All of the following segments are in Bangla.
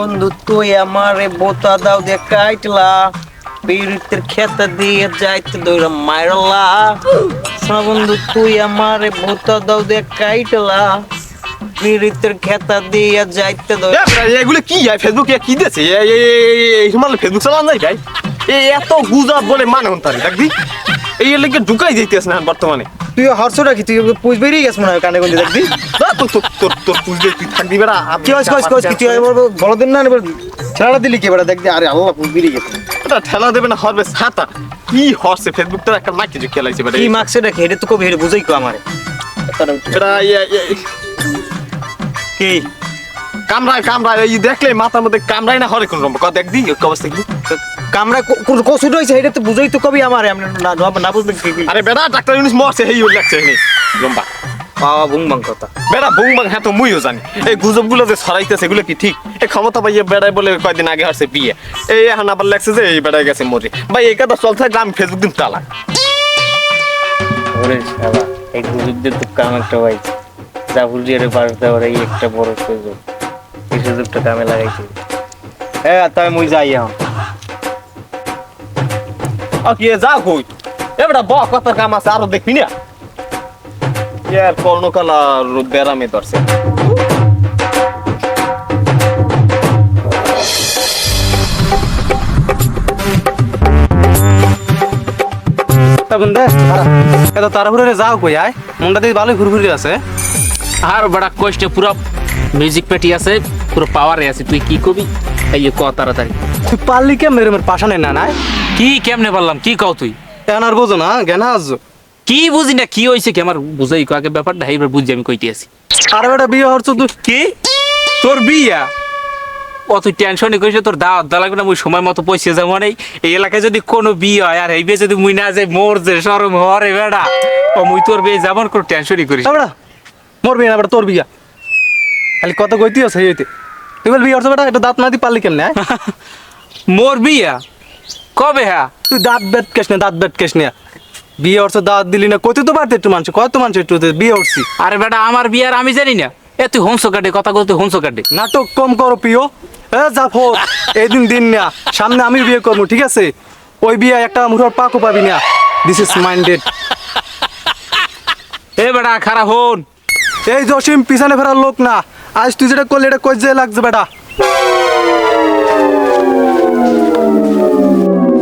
বন্ধু, তুই আমারে বোতা দাও দিয়ে কাটলা পীড়িতের খেতে দিয়ে যাইতে দৌড়া মারলা শোনা বন্ধু, তুই আমারে বোতা দাও দিয়ে কাটলা পীড়িতের খেতা দিয়ে যাইতে দৌড়া এগুলো কি হয় ফেসবুক কি দিয়েছে? এই সময় ফেসবুক চালান যায় ভাই? এই এত গুজব বলে মানে হন তারি, দেখবি? এই লেগে ঢুকাই যাইতেছ না বর্তমানে। তুই হর্ষটা কি তুই পুষ বেরিয়ে গেছ মনে হয় কানে গঞ্জে দেখবি? তোর তোর তোর তোর তুই থাকবি বেড়া। কি হস কস কস কি তুই এবার বলদিন না এবার ছেড়া দিলি কি এবার দেখবি আরে আল্লাহ পুষ বেরিয়ে গেছে। এটা ঠেলা দেবে না হরবে ছাতা কি হরছে ফেসবুক তো একটা মাইকে যে খেলাইছে বেড়া কি মার্কসে রেখে এটা তো কবি এটা বুঝাই কো আমারে। বেড়া ইয়ে- ইয়ে- কি? কামড়ায় কামড়ায় এই দেখলে মাথার মধ্যে কামড়ায় না হরে কোন রকম। একদিন কি? কামরা কসুট হয়েছে এটা তো বুঝাই তো কবি আমারে আমি না না- না বুঝবেন কি আরে বেড়া ডাক্তার ইউনিস মরছে এই লাগছে লম্বা। পাওয়া বুংবাং কথা। বেড়া বুং বাং হ্যাঁ তো মুইও জানি। এই গুজবগুলো যে ছড়াইতেছে এগুলো কি ঠিক? এই ক্ষমতা পাইয়ে বেড়ায় বলে কয়দিন আগে হারছে বিয়ে। এই এখন আবার লাগছে যে এই বেড়ায় গেছে মরে। ভাই এই কথা আমি ফেসবুক দিন তালা ওরে শালা এই গুজবদের তো কাম একটা বাড়ি দেওয়ার এই একটা বড় সুযোগ। এই সুযোগটা কামে লাগাইছি। হ্যাঁ তবে মুই যাই এখন। আর কি যা কই এ বেটা ব কত কাম আছে আরও দেখবি না? ইয়ার কর্ণকালা বেড়ামে ধরছে। যাও কই আয়। মনটা দিয়ে ভালোই ঘুরঘুরি আছে। আর বড় কষ্টে পুরো মিউজিক পেটি আছে পুরো পাওয়ারে আছে। তুই কি কবি? এই ক তাড়াতাড়ি। তুই পারলি কে? মেরে মেরে পাশানে না নাই? কি কেমনে বললাম কি কও তুই? এখন আর বোঝো না জ্ঞান আজ কি বুঝি না কি হইছে কি? আমার বুঝাই কো আগে ব্যাপারটা এইবার বুঝি আমি কইতে আছি। আর বেটা বিয়ে হচ্ছ তুই কি? তোর বিয়া? ও তুই টেনশনই করিস তোর দাওয়াত দা লাগবে না মুই সময় মতো পয়সা যাব নেই এই এলাকায় যদি কোনো বিয়ে হয় আর এই বিয়ে যদি মুই না যাই মোর যে সরম হরে বেড়া ও মুই তোর বিয়ে যাব কোনো টেনশনই করিস বেটা মোর বিয়ে না বেটা তোর বিয়া। খালি কত কইতি আছে হইতে। তুই বল বিয়ে হচ্ছ বেটা এটা দাঁত না দি পারলি কেমনে আয়? মোর বিয়া? কবে হ্যাঁ? তুই দাঁত বেট কেস না দাঁত বেট কেস না। বিয়ে হচ্ছে দাঁত দিলি না কত তো পারতে একটু মানুষ কত মানুষ একটু বিয়ে হচ্ছি। আরে বেটা আমার বিয়ার আমি জানি না। এ তুই হংস কাটে কথা বলতে হংস কাটে। নাটক কম করো প্রিয়। এ জাফর এদিন দিন না সামনে আমি বিয়ে করব ঠিক আছে? ওই বিয়ে একটা মুঠোর পাকও পাবি না। দিস ইজ মাইন্ডেড এ বেটা খারাপ হন। এই জসিম পিছনে ফেরার লোক না। আজ তুই যেটা করলে এটা কই যে লাগছে বেটা?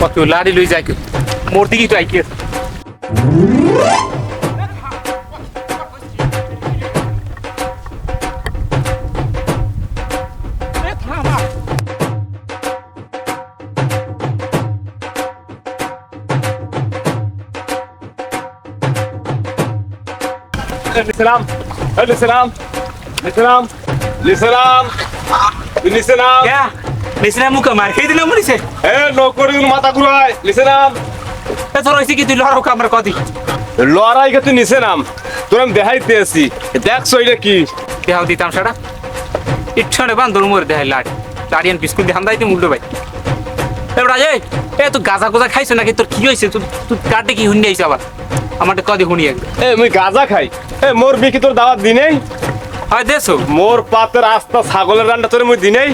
কত লাড়ি লই যাই মোর দিকে তো আইকে। লিসালাম লিসালাম লিসালাম লিসালাম লিসালাম কে? নিসনা মুকা মার খেয়ে দিলাম মরিছে এ নকরি মাথা ঘুরায় এ তোর হইছে কি তুই লড়াও কামরা কদি। লড়াই কে তুই নাম তোর আমি। দেখাইতে আছি। দেখছ এটা কি। দেহাও দিতাম সেটা ইচ্ছনে বান্ধর মোর দেহাই লাড়ি। লাড়িয়ান বিস্কুট দেখান দাইতে মুল্লো ভাই এ তুই গাজা গোজা খাইছ নাকি? তোর কি হয়েছে তুই তুই কাটে কি হুন্ডি আইছে আবার। আমারটা কদি হুনি একদম এ মুই গাঁজা খাই। এ মোর বিকি তোর দাওয়াত দিনেই। হয় মোর পাতের আস্তা ছাগলের রান্না তোর মুই দিনেই।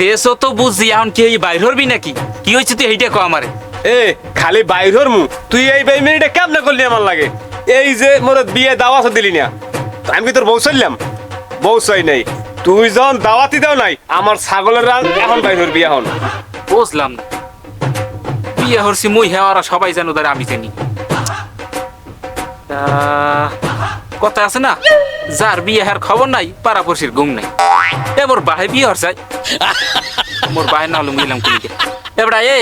দেশও তো বুঝছি এখন কি এই বাইর হরবি নাকি? কি হয়েছে তুই এইটা কো আমারে? এ খালি বাইর মু তুই এই বাই মিনিটে কেমনে করলি আমার লাগে? এই যে মোর বিয়ে দাওয়াত দিলি না আমি কি তোর বউ চললাম বউ চাই নাই তুই যখন দাওয়াতি দাও নাই আমার ছাগলের রান এখন বাইর বিয়ে হন বুঝলাম না। বিয়ে হরছি মুই হেওয়ারা সবাই জানো ধরে আমি জানি। কথা আছে না? যার বিয়ে হার খবর নাই পাড়াপড়শির গুম নাই। এ মোর বাহে বিয়ে হরছে মোর বাহে না হলো মুইলাম কুলিকে এবড়া এ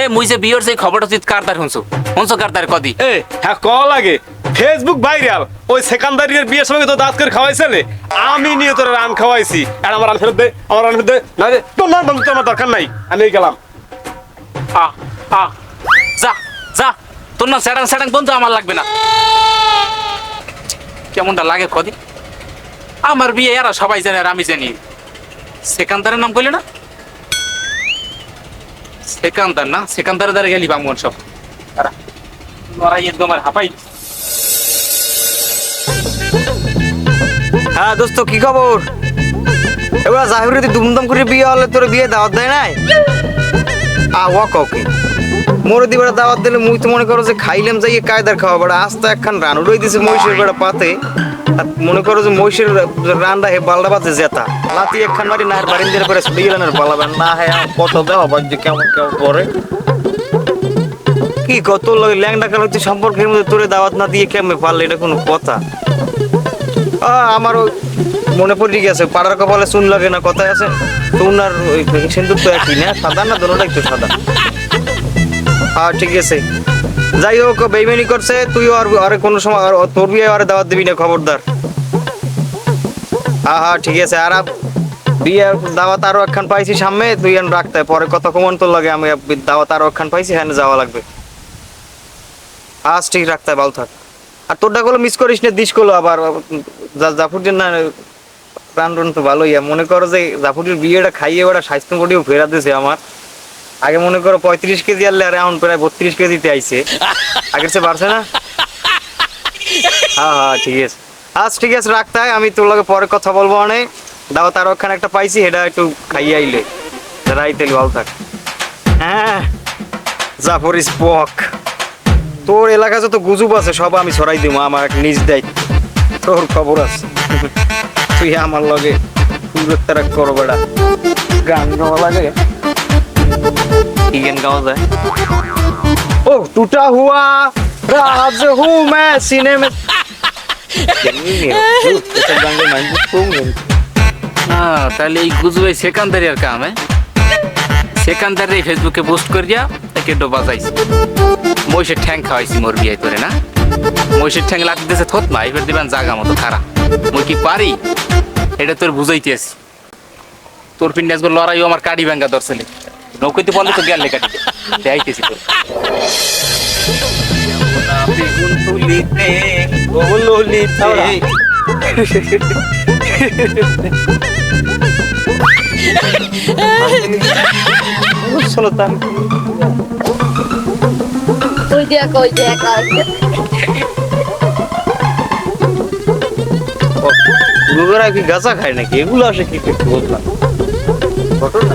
এ মুই যে বিয়ে হরছে এই খবরটা তুই কার তার শুনছো? শুনছো কার তার কদি? এ হ্যাঁ ক লাগে। ফেসবুক ভাইরাল ওই সেকান্দারির বিয়ের সময় তো দাঁত করে খাওয়াইছে রে আমি নিয়ে তোর রান খাওয়াইছি আর আমার রান ফেরত দে আমার রান ফেরত দে। না রে তোর না তোর আমার দরকার নাই। আমি গেলাম। আ আ যা যা। তোর না স্যাডাং স্যাডাং বন্ধু আমার লাগবে না। কেমনটা লাগে কদি? আমার বিয়ে এরা সবাই জানে আর আমি জানি। সেকান্দারের নাম কইলে না? সেকান্দার না? সেকান্দারের দ্বারা গেলি বামগন সব। লড়াই আর হাঁপাই। হ্যাঁ দোস্ত, কি খবর? এবার জাহির দুমদাম করে বিয়ে হলে তোর বিয়ে দাওয়াত দেয় নাই? আ ওয়া কাউকে মোরে দিবার দাওয়াত দিলে মুই তো মনে করো যে খাইলাম যাই কায়দার খাওয়া, বেড়া আস্তে একখান রান। উড়াই দিছে মহিষের বেড়া পাতে। আর মনে করো যে মহিষের রান্ডা হে বালডা বাজে জেতা। লাতি একখান বাড়ি না বাড়ির দিয়ে পরে ছুটি গেলেন পালাবেন না হ্যাঁ কত দেওয়া বাজে কেমন কেমন পরে কি কত লাগে ল্যাংডা কালো তুই সম্পর্কের মধ্যে তোরে দাওয়াত না দিয়ে কেমনে পারলে, এটা কোনো কথা? আমারও মনে পড়ে গেছে, পাড়ার কপালে চুন লাগে না, কথায় আছে। চুন আর সিন্দুর তো একই না, সাদা না দোনোটা একটু সাদা। হ্যাঁ ঠিক আছে। যাই হোক, বেইমানি করছে তুই আর আরে কোনো সময় তোর বিয়ে আরে দাওয়াত দিবি না, খবরদার। হ্যাঁ হ্যাঁ ঠিক আছে, আর বিয়ে দাওয়াত আরও একখান পাইছি সামনে, তুই আর রাখতে পরে কথা কমন তোর লাগে, আমি দাওয়াত আরও একখান পাইছি হ্যাঁ যাওয়া লাগবে। আজ ঠিক রাখতে ভালো থাক। আর তোরটা গুলো মিস করিস না, দিস করল আবার জাফরুদ্দিন না প্রাণ তো ভালোই মনে করো যে, জাফরুদ্দিন বিয়েটা খাইয়ে ওরা স্বাস্থ্য বডিও ফেরা দিয়েছে আমার। আগে মনে করো পঁয়ত্রিশ কেজি আনলে আর এখন প্রায় বত্রিশ কেজিতে আইছে। আগের চেয়ে বাড়ছে না? হ্যাঁ হ্যাঁ ঠিক আছে। আজ ঠিক আছে হয় আমি তোর লগে পরে কথা বলব অনেক। দাওয়াত আরও ওখানে একটা পাইছি সেটা একটু খাইয়ে আইলে। রাইতে ভালো থাক। হ্যাঁ জাফর ইস পক তোর এলাকা যত গুজব আছে, সব আমি ছড়াই দিব আমার এক নিজ দায়িত্ব। তোর খবর আছে। তুই আমার লগে সুন্দর তারা করো গান গাওয়া লাগে। কি গান গাওয়া যায় ও টুটা হুয়া রাজ হু মে সিনে মে তাহলে এই গুজবে সেকান্দারি কাম হ্যাঁ? সেকান্দারি ফেসবুকে পোস্ট করে দিয়া একে ডোবা যাইছে। মহিষের ঠ্যাং খাওয়াইছি মোর বিয়ে করে না? মহিষের ঠ্যাং দিয়েছে থত মা এবার দিবেন জাগা মতো খারাপ মই কি পারি? এটা তোর বুঝাইতে আছি তোর পিন্ডে আজকে লড়াইও আমার কাড়ি ভাঙ্গা দর্শনে নৌকইতে বললে তো। গেলে ওই দেখ ওই দেখ গুরুরা কি গাঁজা খায় নাকি? এগুলো আসে কি একটু বললাম? ঘটনা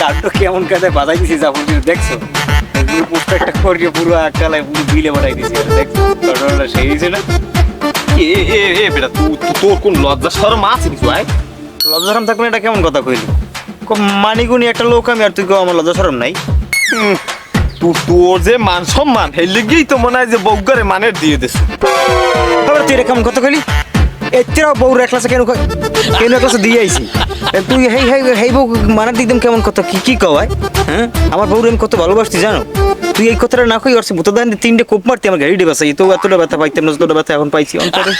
কাটো কেমন কাজে বাজাই দিছি যা বলছি দেখছ? পুরো পোস্টারটা করিয়ে পুরো আকালে পুরো বিলে বাড়াই দিছি দেখছ? ঘটনাটা সেই হয়েছে না? এ এ এ বেটা তুই তোর কোন লজ্জা? শরম আছে কিছু আয়। লজ্জারাম থাকলে এটা কেমন কথা কইলি? মানিগুনি একটা লোক আমি আর তুই কেউ আমার লজ্জা সরম নাই? তোর যে মান সম্মান সেই লেগেই তো মনে হয় যে বউগারে মানের দিয়ে দিস তুই এটা কেমন কথা কইলি? এত্তেরা বউ রেখলাসে কেন কেন রেখলাসে দিয়ে আইছি? তুই হেই হেই হেই বউ মানার দিকদম কেমন কথা? কি কি কওয়ায় হ্যাঁ? আমার বউরে আমি কত ভালোবাসতি জানো? তুই এই কথাটা না কই অর্থ ভূত দান তিনটে কোপ মারতি আমার গাড়ি ডেবাসাই তো এতটা ব্যথা পাইতাম না যতটা ব্যথা এখন পাইছি অন্তরে।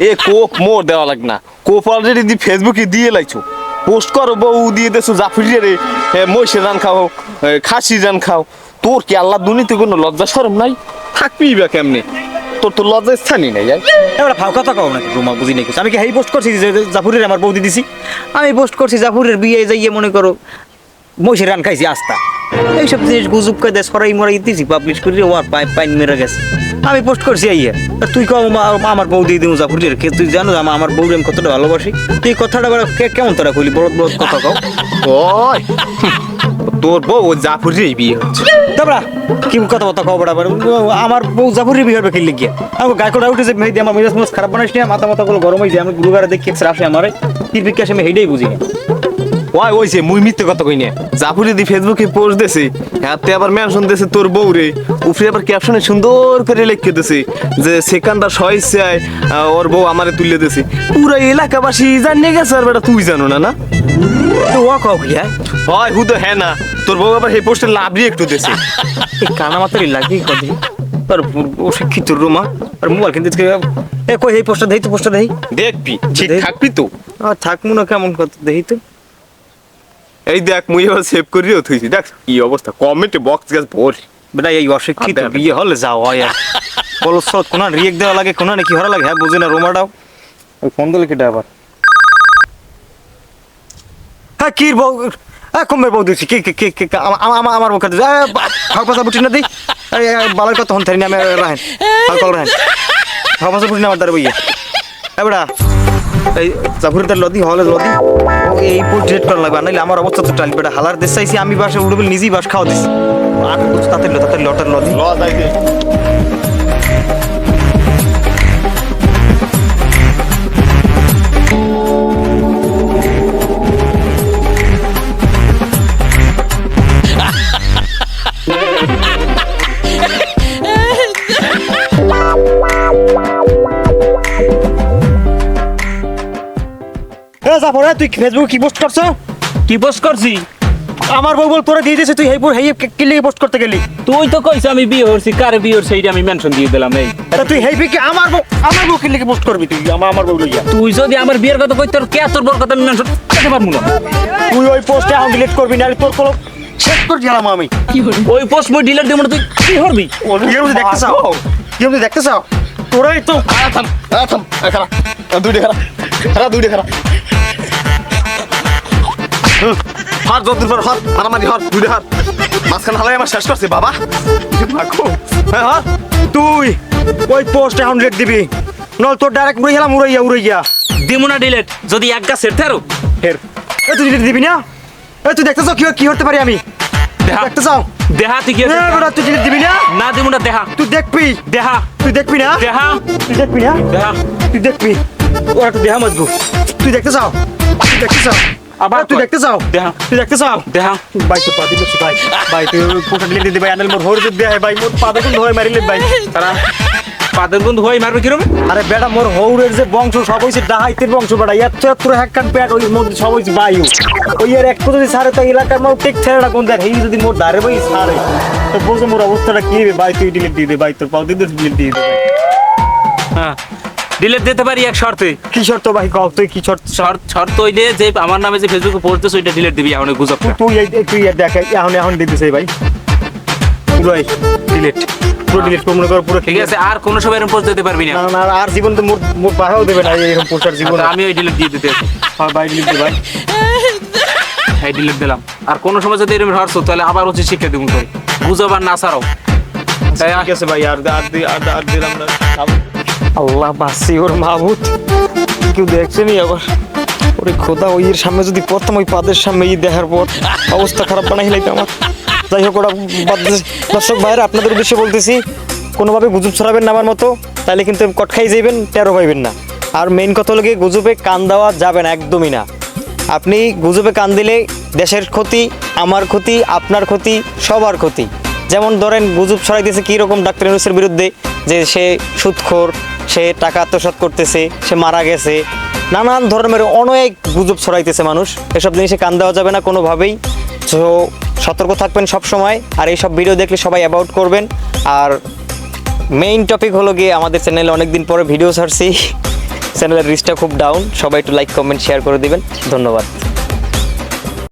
এ কোক মোর দেওয়া লাগ না। কোপ অলরেডি দি ফেসবুকে দিয়ে লাইছো। পোস্ট করো বউ দিয়ে দেছো জাফরিয়ে রে মহিষের রান খাও এ, খাসির রান খাও। তোর কি আল্লাহ দুনিতে কোনো লজ্জা শরম নাই? থাকবি বা কেমনে? তোর তো লজ্জা স্থানই নাই আয়। এবার ফাও কথা কও নাকি রুমা বুঝি নাই কিছু। আমি কি হেই পোস্ট করছি যে জাফরের আমার বৌদি দিছি? আমি পোস্ট করছি জাফরের বিয়ে যাইয়ে মনে করো মহিষের রান খাইছি আস্তা। এইসব জিনিস গুজব করে দেয় সরাই মরাই দিয়েছি পাবলিশ করে ওর পাইপ পাইন মেরে গেছে। আমি পোস্ট করছি আইয়া। তুই কম আমার বউ দিয়ে দিও জাফরি রেখে তুই জানো আমার বউরে আমি কতটা ভালোবাসি? তুই কথাটা কে- কেমন তোরা কইলি? বড় বড় কথা কও। ওই তোর বউ ও জাফরের বিয়ে হচ্ছে। কি কথা কথা কও বড়া? বড় আমার বউ জাফরি বিহার বেকিল লিখিয়া আমি গায়ে কোটা উঠেছে, মেহেদি আমার মেজাজ মেজাজ খারাপ বানাইছি মাথা মাথা গুলো গরম হয়ে যায় আমি গুরুগারে দেখি আসে আমার। কি বিকাশ আমি হেডেই বুঝি না। ওই ওইছে মুই মিথ্যে কথা কই না। জাফরি দি ফেসবুকে পোস্ট দেছে হাতে আবার মেনশন দেছে তোর বউ রে উপরে আবার ক্যাপশনে সুন্দর করে লিখে দেছে যে সেকান্দার সহিসায় ওর বউ আমারে তুলে দেছে। পুরো এলাকাবাসী জানিয়ে গেছে আর বেটা তুই জানো না না? ও কি হ্যাঁ? হয় হুদো হ্যাঁ না। তোর বউ আবার সেই পোস্টে লাভরি একটু দেছে। এই কানা মাতারি লাগি কদি আর ও শিক্ষিত রুমা। আর মোবাইল কিনতে এ কই এই পোস্টার দেই তো দেই। দেখবি ঠিক থাকবি তো। আর থাকমু না কেমন কত দেই তো। এই দেখ মুই এবার সেভ করিও থুইছি। দেখ কি অবস্থা। কমেন্টে বক্স গাছ ভর। বেটা এই অশিক্ষিত। বিয়ে হলে যাও হয় আর। বলো সৎ কোনা রিয়েক্ট দেওয়া লাগে কোনা কি হরা লাগে? হ্যাঁ বুঝি না রোমাটাও ওই ফোন দিলে কেটে আবার। হ্যাঁ কি বউ হ্যাঁ কমের বউ দিচ্ছি কি কি কি কি আমা- আমা- আমা- আমার মুখে পাশা বুটি না দিই বালার কথা হন থারি না আমি রাহেন হাল কল রাহেন হাক পাশা বুটি না আমার দ্বারা বইয়ে। এ বেটা। এই জাফরিদার লদি হলে লদি। এই পোস্ট ডিলেট করা লাগবে নাহলে আমার অবস্থা তো টালি বেটা হালার দেশ চাইছি, আমি বাসে উঠে নিজেই বাস খাওয়া দিছি। আর তাতে তাতে লটার লদি। ল তুই ফেসবুকে কি পোস্ট করছ? কি পোস্ট করছি? আমার বউ বল তোরা দিয়ে দিয়েছে তুই হেই হেই কি লিগে পোস্ট করতে গেলি? তুই তো কইছ আমি বিয়ে করছি কারে বিয়ে করছি সেইটা আমি মেনশন দিয়ে দিলাম এই। এটা তুই হেই কি আমার বউ আমার বউ কি লিগে পোস্ট করবি তুই? আমার আমার বউ লইয়া। তুই যদি আমার বিয়ের কথা কই তোর কে তোর বড় কথা আমি মেনশন করতে পারব না? তুই ওই পোস্টে এখন ডিলিট করবি না তোর কোনো শেষ করে দিলাম আমি। ওই পোস্ট মই ডিলিট দিব না তুই কি করবি? যদি দেখতে চাও যদি দেখতে চাও তোরাই তো আরে থাম আরে থাম এ খারা দুইটা খারা খারা দুইটা খারা হাত যতদিন পর হাত মারামারি হাত দুইটা হাত মাঝখানে হালাই আমার শেষ করছে বাবা। হ্যাঁ হ্যাঁ তুই ওই পোস্টে এখন ডিলিট দিবি। নল তোর ডাইরেক্ট উড়ে গেলাম উড়াইয়া উড়াইয়া। দিমু না ডিলিট যদি এক গাছ সেরতে আরও। ফের এ তুই ডিলিট দিবি না? এ তুই দেখতে চাও কি কি করতে পারি আমি? দেহা। দেখতে চাও? দেহা তুই কি এ বেটা তুই ডিলিট দিবি না? না দিমু না দেহা। তুই দেখবি? দেহা। তুই দেখবি না? দেহা। তুই দেখবি না? দেহা। তুই দেখবি? ওরা তুই দেহা মজবু। তুই দেখতে চাও? তুই দেখতে চাও? আবার তুই দেখতে চাও? দেহা। তুই দেখতে চাও? দেহা। ভাই তুই পাদি বসি ভাই। ভাই তুই দিলে দিদি ভাই আনাল মোর হর দিদি ভাই মোর পাদে কোন ধরে মারিলে ভাই। তারা পাদের বন্ধু হই মারবে কিরম? আরে বেটা মোর হৌরের যে বংশ সব হইছে ডাহাইতের বংশ বেটা। এত এত হ্যাক কান পেট ওই মধ্যে সব হইছে বায়ু। ওই আর একটু যদি সারে তো এলাকার মোর টেক ছেড়া কোন দেয় এই যদি মোর দাঁড়ে বই সারে তো বলছে মোর অবস্থাটা কি হবে ভাই তুই ডিলিট দিয়ে দে ভাই তোর পাও দিদি ডিলিট দিয়ে দে হ্যাঁ। ডিলিট দিতে পারি এক শর্তে? কি শর্ত ভাই? কও তুই কি শর্ত? শর্ত শর্ত হইলে যে আমার নামে যে ফেসবুকে পোস্ট ওইটা ডিলিট দিবি এখন গুজব তুই এই তুই দেখ এখন এখন দিতেছে ভাই। পুরোই ডিলিট পুরো ডিলিট করে মনে পুরো ঠিক আছে আর কোনো সময় এরকম পোস্ট দিতে পারবি না। না না আর জীবন তো মোর মোর বাহাও দেবে না এরকম পোস্টার জীবন আচ্ছা, আমি ওই ডিলিট দিয়ে দিতে হ্যাঁ ভাই ডিলিট দে ভাই। এই ডিলিট দিলাম। আর কোনো সময় যদি এরকম হরছো তাহলে আবার হচ্ছে শিক্ষা দিব তোর আর না ছাড়াও তাই ঠিক আছে ভাই আর আর দিলাম না আল্লাহ বাসি ওর মাহবুদ কেউ দেখছেনি আবার? ওরে খোদা, ওই এর সামনে যদি প্রথম ওই পাদের সামনে ই দেখার পর অবস্থা খারাপ বানাই লাইতো আমার। যাই হোক, ওরা দর্শক ভাইরা আপনাদের উদ্দেশ্যে বলতেছি, কোনোভাবে গুজব ছড়াবেন না আমার মতো তাহলে কিন্তু কট খাই যাইবেন টেরো পাইবেন না। আর মেইন কথা হলো গিয়ে গুজবে কান দেওয়া যাবে না, একদমই না। আপনি গুজবে কান দিলে দেশের ক্ষতি, আমার ক্ষতি, আপনার ক্ষতি, সবার ক্ষতি। যেমন ধরেন, গুজব ছড়াইতেছে কী রকম ডাক্তার ইউনুসের বিরুদ্ধে, যে সে সুদখোর সে টাকা আত্মসাৎ করতেছে, সে মারা গেছে। নানান ধরনের অনেক গুজব ছড়াইতেছে মানুষ। এসব জিনিসে কান দেওয়া যাবে না কোনোভাবেই। তো সতর্ক থাকবেন সব সময় আর এইসব ভিডিও দেখলে সবাই অ্যাবাউট করবেন। আর মেইন টপিক হলো গিয়ে আমাদের চ্যানেলে অনেকদিন পরে ভিডিও ছাড়ছি। চ্যানেলের রিচটা খুব ডাউন সবাই একটু লাইক কমেন্ট শেয়ার করে দিবেন। ধন্যবাদ।